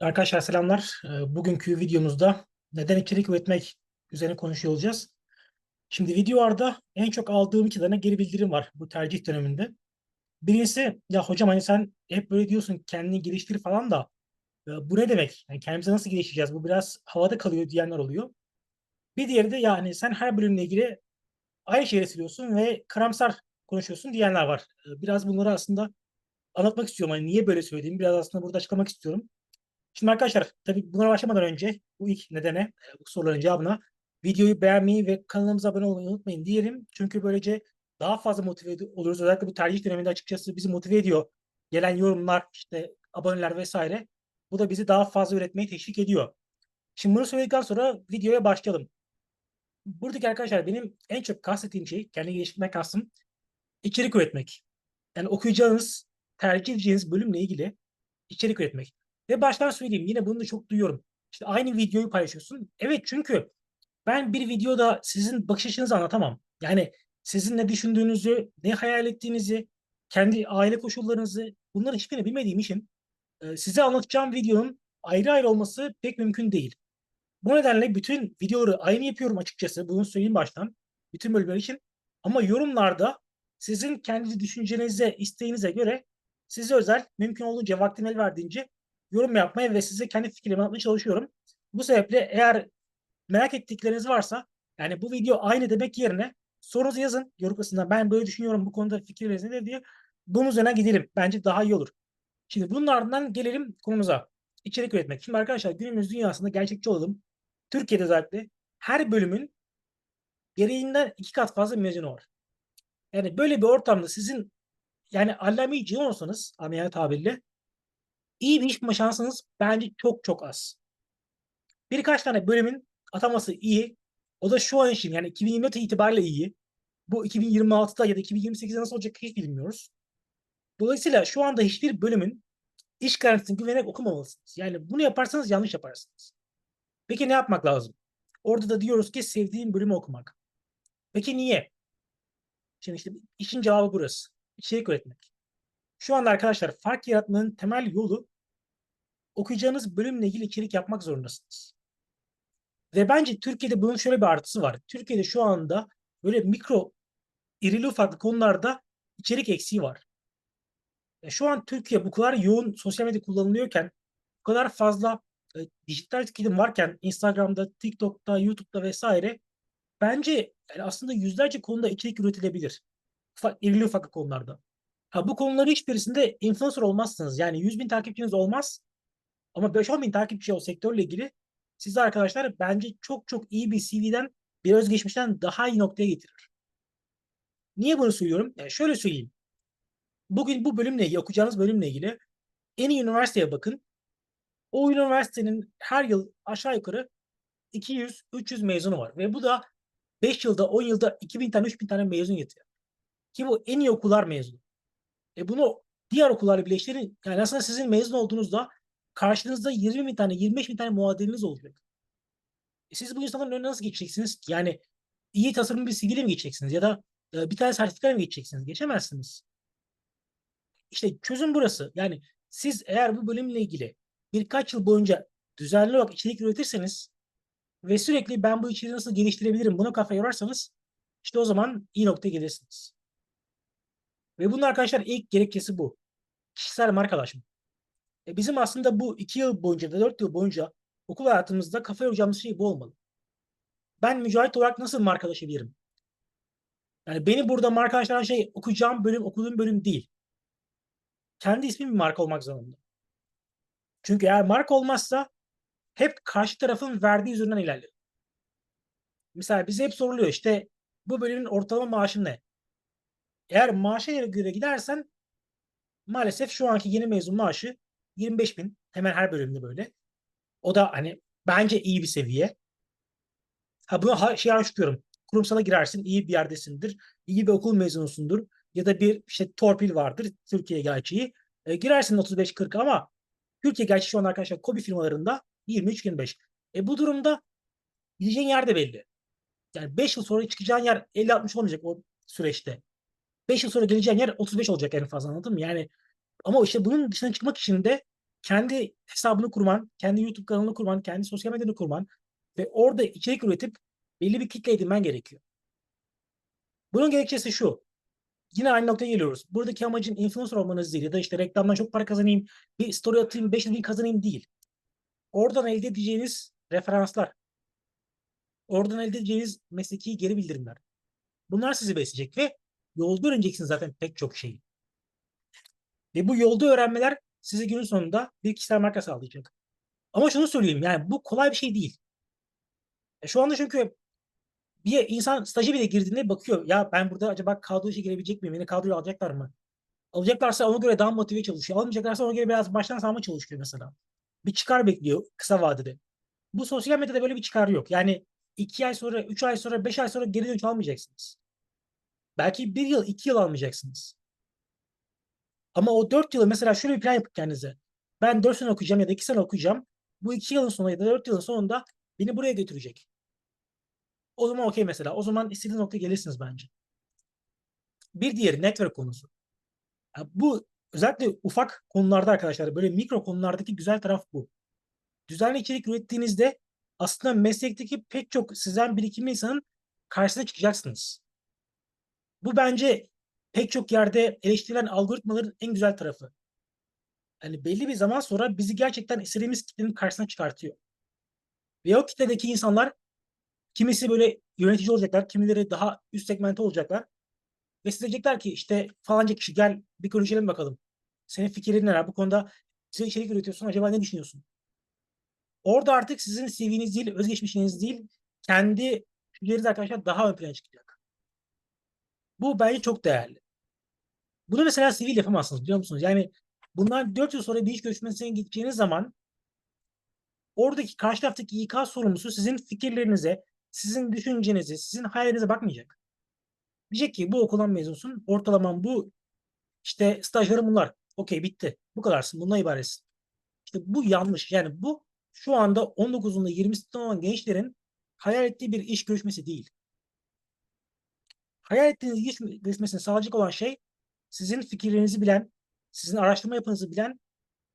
Arkadaşlar selamlar. Ee, Bugünkü videomuzda neden içerik üretmek üzerine konuşuyor olacağız. Şimdi videolarda en çok aldığım iki tane geri bildirim var bu tercih döneminde. Birincisi ya hocam hani sen hep böyle diyorsun kendini geliştir falan da e, bu ne demek? Yani kendimizi nasıl geliştireceğiz? Bu biraz havada kalıyor diyenler oluyor. Bir diğeri de yani sen her bölümle ilgili aynı şeyleri söylüyorsun ve karamsar konuşuyorsun diyenler var. Ee, Biraz bunları aslında anlatmak istiyorum. Hani niye böyle söylediğimi biraz aslında burada açıklamak istiyorum. Şimdi arkadaşlar tabii buna başlamadan önce bu ilk nedene e, bu soruların cevabına videoyu beğenmeyi ve kanalımıza abone olmayı unutmayın diyelim. Çünkü böylece daha fazla motive oluruz. Özellikle bu tercih döneminde açıkçası bizi motive ediyor. Gelen yorumlar, işte aboneler vesaire. Bu da bizi daha fazla üretmeye teşvik ediyor. Şimdi bunu söyledikten sonra videoya başlayalım. Buradaki arkadaşlar benim en çok kastettiğim şey, kendi geliştirmek kastım içerik üretmek. Yani okuyacağınız, tercih edeceğiniz bölümle ilgili içerik üretmek. Ve baştan söyleyeyim yine bunu da çok duyuyorum. İşte aynı videoyu paylaşıyorsun. Evet çünkü ben bir videoda sizin bakış açınızı anlatamam. Yani sizin ne düşündüğünüzü, ne hayal ettiğinizi, kendi aile koşullarınızı bunları hiçbirini bilmediğim için e, size anlatacağım videonun ayrı ayrı olması pek mümkün değil. Bu nedenle bütün videoları aynı yapıyorum açıkçası. Bunu söyleyeyim baştan. Bütün bölümler için. Ama yorumlarda sizin kendi düşüncenize, isteğinize göre size özel mümkün olduğunca vaktim el verdiğince yorum yapmaya ve size kendi fikrimi anlatmaya çalışıyorum. Bu sebeple eğer merak ettikleriniz varsa yani bu video aynı demek yerine sorunuzu yazın yorum. Ben böyle düşünüyorum bu konuda fikirleriniz nedir diye. Bunun üzerine gidelim. Bence daha iyi olur. Şimdi bunun ardından gelelim konumuza. İçerik üretmek. Şimdi arkadaşlar günümüz dünyasında gerçekçi olalım. Türkiye'de özellikle her bölümün gereğinden iki kat fazla mezunu var. Yani böyle bir ortamda sizin yani allame-i cihan olsanız amiyane tabirle iyi bir iş bulma şansınız bence çok çok az. Birkaç tane bölümün ataması iyi. O da şu an için yani 2024 itibariyle iyi. Bu 2026'da ya da 2028'de nasıl olacak hiç bilmiyoruz. Dolayısıyla şu anda hiçbir bölümün iş garantisine güvenerek okumamalısınız. Yani bunu yaparsanız yanlış yaparsınız. Peki ne yapmak lazım? Orada da diyoruz ki sevdiğim bölümü okumak. Peki niye? Şimdi işte işin cevabı burası. İçerik üretmek. Şu anda arkadaşlar fark yaratmanın temel yolu okuyacağınız bölümle ilgili içerik yapmak zorundasınız. Ve bence Türkiye'de bunun şöyle bir artısı var. Türkiye'de şu anda böyle mikro, irili ufaklı konularda içerik eksiği var. E, şu an Türkiye bu kadar yoğun sosyal medya kullanılıyorken, bu kadar fazla e, dijital tüketim varken Instagram'da, TikTok'ta, YouTube'da vesaire bence yani aslında yüzlerce konuda içerik üretilebilir. Ufak, irili ufaklı konularda. Ha, bu konuların hiçbirisinde influencer olmazsınız. Yani 100 bin takipçiniz olmaz. Ama 5-10 bin takipçi o sektörle ilgili sizi arkadaşlar bence çok çok iyi bir CV'den bir özgeçmişten daha iyi noktaya getirir. Niye bunu söylüyorum? Yani şöyle söyleyeyim. Bugün bu bölümle ilgili, okuyacağınız bölümle ilgili en iyi üniversiteye bakın. O üniversitenin her yıl aşağı yukarı 200-300 mezunu var. Ve bu da 5 yılda, 10 yılda 2000 tane, 3000 tane mezun getiriyor. Ki bu en iyi okullar mezunu. E bunu diğer okullarla birleştirin. Yani aslında sizin mezun olduğunuzda karşınızda 20 bin tane, 25 bin tane muadiliniz olacak. E siz bu insanların önüne nasıl geçeceksiniz? Yani iyi tasarımlı bir CV'yle mi geçeceksiniz? Ya da e, bir tane sertifikayla mı geçeceksiniz? Geçemezsiniz. İşte çözüm burası. Yani siz eğer bu bölümle ilgili birkaç yıl boyunca düzenli olarak içerik üretirseniz ve sürekli ben bu içeriği nasıl geliştirebilirim buna kafa yorarsanız işte o zaman iyi noktaya gelirsiniz. Ve bunun arkadaşlar ilk gerekçesi bu. Kişisel markalaşma. E bizim aslında bu iki yıl boyunca da dört yıl boyunca okul hayatımızda kafa yoracağımız şey bu olmalı. Ben mücahit olarak nasıl markalaşabilirim? Yani beni burada markalaştıran şey okuyacağım bölüm, okuduğum bölüm değil. Kendi ismim bir marka olmak zorunda. Çünkü eğer marka olmazsa hep karşı tarafın verdiği üzerinden ilerliyor. Mesela bize hep soruluyor işte bu bölümün ortalama maaşı ne? Eğer maaşa göre gidersen maalesef şu anki yeni mezun maaşı 25 bin. Hemen her bölümde böyle. O da hani bence iyi bir seviye. Ha bunu ha, şey çıkıyorum. Kurumsala girersin, iyi bir yerdesindir. iyi bir okul mezunusundur. Ya da bir işte torpil vardır Türkiye gerçeği. E, girersin 35-40 ama Türkiye gerçeği şu an arkadaşlar kobi firmalarında 23-25. E bu durumda gideceğin yer de belli. Yani 5 yıl sonra çıkacağın yer 50-60 olmayacak o süreçte. 5 yıl sonra geleceğin yer 35 olacak en fazla anladın mı? Yani ama işte bunun dışına çıkmak için de kendi hesabını kurman, kendi YouTube kanalını kurman, kendi sosyal medyanı kurman ve orada içerik üretip belli bir kitle edinmen gerekiyor. Bunun gerekçesi şu. Yine aynı noktaya geliyoruz. Buradaki amacın influencer olmanız değil ya da işte reklamdan çok para kazanayım, bir story atayım, 500 bin kazanayım değil. Oradan elde edeceğiniz referanslar, oradan elde edeceğiniz mesleki geri bildirimler. Bunlar sizi besleyecek ve yolda öğreneceksiniz zaten pek çok şeyi. Ve bu yolda öğrenmeler size günün sonunda bir kişisel marka sağlayacak. Ama şunu söyleyeyim yani bu kolay bir şey değil. E şu anda çünkü bir insan stajı bile girdiğinde bakıyor. Ya ben burada acaba kadro işe girebilecek miyim? Beni kadroya alacaklar mı? Alacaklarsa ona göre daha motive çalışıyor. Almayacaklarsa ona göre biraz baştan sağma çalışıyor mesela. Bir çıkar bekliyor kısa vadede. Bu sosyal medyada böyle bir çıkar yok. Yani iki ay sonra, üç ay sonra, beş ay sonra geri dönüş almayacaksınız. Belki bir yıl, iki yıl almayacaksınız. Ama o dört yılı mesela şöyle bir plan yapın kendinize. Ben dört sene okuyacağım ya da iki sene okuyacağım. Bu iki yılın sonunda ya da dört yılın sonunda beni buraya götürecek. O zaman okey mesela. O zaman istediğiniz noktaya gelirsiniz bence. Bir diğeri network konusu. Bu özellikle ufak konularda arkadaşlar böyle mikro konulardaki güzel taraf bu. Düzenli içerik ürettiğinizde aslında meslekteki pek çok sizden birikimli insanın karşısına çıkacaksınız. Bu bence pek çok yerde eleştirilen algoritmaların en güzel tarafı. Yani belli bir zaman sonra bizi gerçekten istediğimiz kitlenin karşısına çıkartıyor. Ve o kitledeki insanlar kimisi böyle yönetici olacaklar, kimileri daha üst segmente olacaklar. Ve size diyecekler ki işte falanca kişi gel bir konuşalım bakalım. Senin fikrin neler? Bu konuda size içerik üretiyorsun. Acaba ne düşünüyorsun? Orada artık sizin CV'niz değil, özgeçmişiniz değil, kendi düşünceleriniz arkadaşlar daha ön plana çıkacak. Bu bence çok değerli. Bunu mesela CV yapamazsınız biliyor musunuz? Yani bundan 4 yıl sonra bir iş görüşmesine gideceğiniz zaman oradaki karşı taraftaki İK sorumlusu sizin fikirlerinize, sizin düşüncenize, sizin hayalinize bakmayacak. Diyecek ki bu okuldan mezunsun, ortalaman bu, işte stajyerim bunlar. Okey bitti. Bu kadarsın. Bununla ibaretsin. İşte bu yanlış. Yani bu şu anda 19'unda 20'sinde olan gençlerin hayal ettiği bir iş görüşmesi değil. Hayal ettiğiniz iş görüşmesini sağlayacak olan şey sizin fikirlerinizi bilen, sizin araştırma yapınızı bilen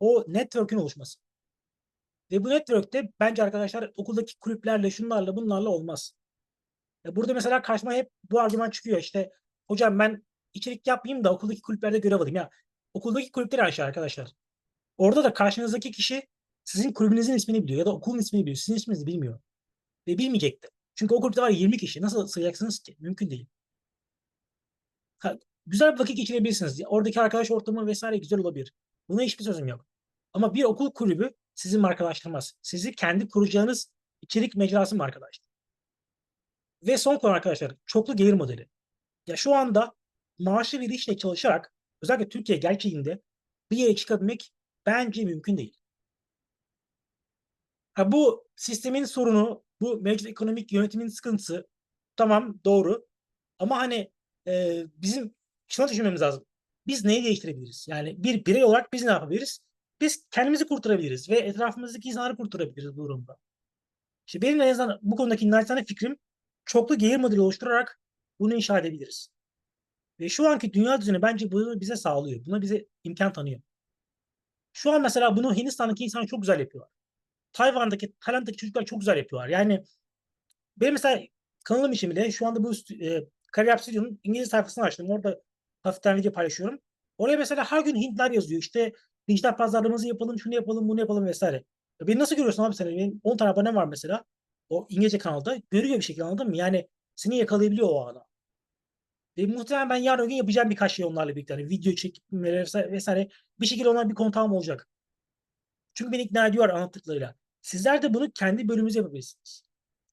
o network'ün oluşması. Ve bu network'te bence arkadaşlar okuldaki kulüplerle, şunlarla, bunlarla olmaz. Burada mesela karşıma hep bu argüman çıkıyor. İşte hocam ben içerik yapmayayım da okuldaki kulüplerde görev alayım. Ya okuldaki kulüpler aşağı arkadaşlar. Orada da karşınızdaki kişi sizin kulübünüzün ismini biliyor ya da okulun ismini biliyor. Sizin isminizi bilmiyor. Ve bilmeyecekti. Çünkü o kulüpte var 20 kişi. Nasıl sığacaksınız ki? Mümkün değil. Güzel vakit geçirebilirsiniz. Oradaki arkadaş ortamı vesaire güzel olabilir. Buna hiçbir sözüm yok. Ama bir okul kulübü sizi markalaştırmaz. Sizi kendi kuracağınız içerik mecrası markalaştırır. Ve son konu arkadaşlar çoklu gelir modeli. Ya şu anda maaşlı bir işle çalışarak özellikle Türkiye gerçeğinde bir yere çıkabilmek bence mümkün değil. Ha, bu sistemin sorunu, bu mevcut ekonomik yönetimin sıkıntısı tamam doğru. Ama hani e, bizim şunu düşünmemiz lazım. Biz neyi değiştirebiliriz? Yani bir birey olarak biz ne yapabiliriz? Biz kendimizi kurtarabiliriz ve etrafımızdaki insanları kurtarabiliriz bu durumda. İşte benim en azından bu konudaki naçizane fikrim çoklu gelir modeli oluşturarak bunu inşa edebiliriz. Ve şu anki dünya düzeni bence bunu bize sağlıyor. Buna bize imkan tanıyor. Şu an mesela bunu Hindistan'daki insanlar çok güzel yapıyorlar. Tayvan'daki, Tayland'daki çocuklar çok güzel yapıyorlar. Yani benim mesela kanalım için bile şu anda bu e, Kariyer Studio'nun İngilizce sayfasını açtım. Orada hafiften video paylaşıyorum. Oraya mesela her gün Hintler yazıyor. İşte dijital pazarlaması yapalım, şunu yapalım, bunu yapalım vesaire. Ya beni nasıl görüyorsun abi sen? Benim 10 tane abonem var mesela. O İngilizce kanalda. Görüyor bir şekilde anladın mı? Yani seni yakalayabiliyor o ana. Ve muhtemelen ben yarın gün yapacağım birkaç şey onlarla birlikte. Hani video çekip vesaire. Bir şekilde onlar bir kontağım olacak. Çünkü beni ikna ediyor anlattıklarıyla. Sizler de bunu kendi bölümünüze yapabilirsiniz.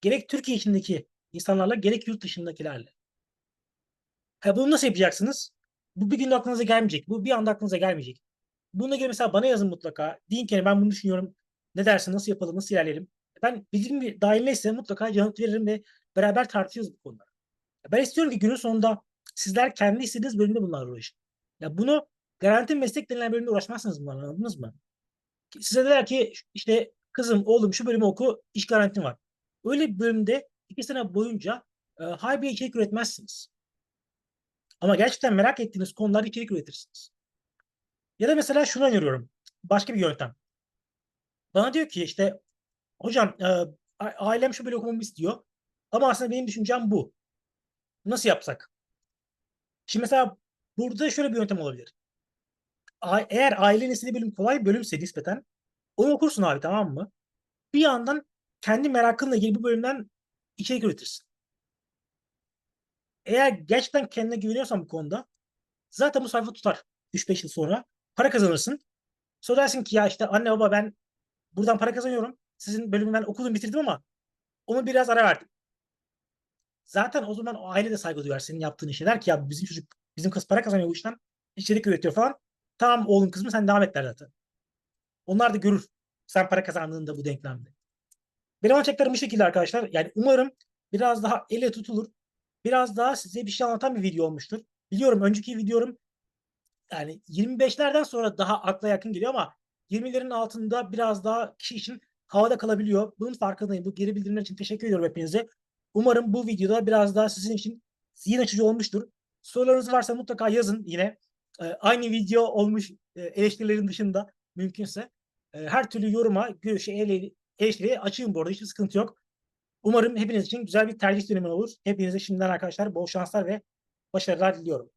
Gerek Türkiye içindeki insanlarla gerek yurt dışındakilerle. Ha, bunu nasıl yapacaksınız? Bu bir günde aklınıza gelmeyecek. Bu bir anda aklınıza gelmeyecek. Bununla ilgili mesela bana yazın mutlaka. Deyin ki ben bunu düşünüyorum. Ne dersin? Nasıl yapalım? Nasıl ilerleyelim? Ben bildiğim dahilindeyse mutlaka yanıt veririm ve beraber tartışıyoruz bu konuları. Ben istiyorum ki günün sonunda sizler kendi istediğiniz bölümde bunlarla uğraşın. Ya bunu garanti meslek denilen bölümde uğraşmazsınız bunlarla anladınız mı? Size der ki işte kızım oğlum şu bölümü oku iş garantin var. Öyle bir bölümde iki sene boyunca e, bir içerik üretmezsiniz. Ama gerçekten merak ettiğiniz konularda içerik üretirsiniz. Ya da mesela şunu öneriyorum. Başka bir yöntem. Bana diyor ki işte hocam e, ailem şu böyle okumamı istiyor. Ama aslında benim düşüncem bu. Nasıl yapsak? Şimdi mesela burada şöyle bir yöntem olabilir. Eğer ailenin istediği bölüm kolay bölümse nispeten onu okursun abi tamam mı? Bir yandan kendi merakınla ilgili bu bölümden içerik üretirsin. Eğer gerçekten kendine güveniyorsan bu konuda zaten bu sayfa tutar 3-5 yıl sonra. Para kazanırsın. Sonra dersin ki ya işte anne baba ben buradan para kazanıyorum. Sizin bölümü ben okudum bitirdim ama onu biraz ara verdim. Zaten o zaman o aile de saygı duyar senin yaptığın işe. Der ki ya bizim çocuk, bizim kız para kazanıyor bu işten. içerik üretiyor falan. Tamam oğlum kızım sen devam et der zaten. Onlar da görür. Sen para kazandığında bu denklemde. Benim açıklarım bu şekilde arkadaşlar. Yani umarım biraz daha ele tutulur. Biraz daha size bir şey anlatan bir video olmuştur. Biliyorum önceki videom yani 25'lerden sonra daha akla yakın geliyor ama 20'lerin altında biraz daha kişi için havada kalabiliyor. Bunun farkındayım. Bu geri bildirimler için teşekkür ediyorum hepinize. Umarım bu videoda biraz daha sizin için zihin açıcı olmuştur. Sorularınız varsa mutlaka yazın yine. Ee, aynı video olmuş e, eleştirilerin dışında mümkünse. E, her türlü yoruma, görüşe, ele- eleştiriye açığım bu arada. Hiçbir sıkıntı yok. Umarım hepiniz için güzel bir tercih dönemi olur. Hepinize şimdiden arkadaşlar bol şanslar ve başarılar diliyorum.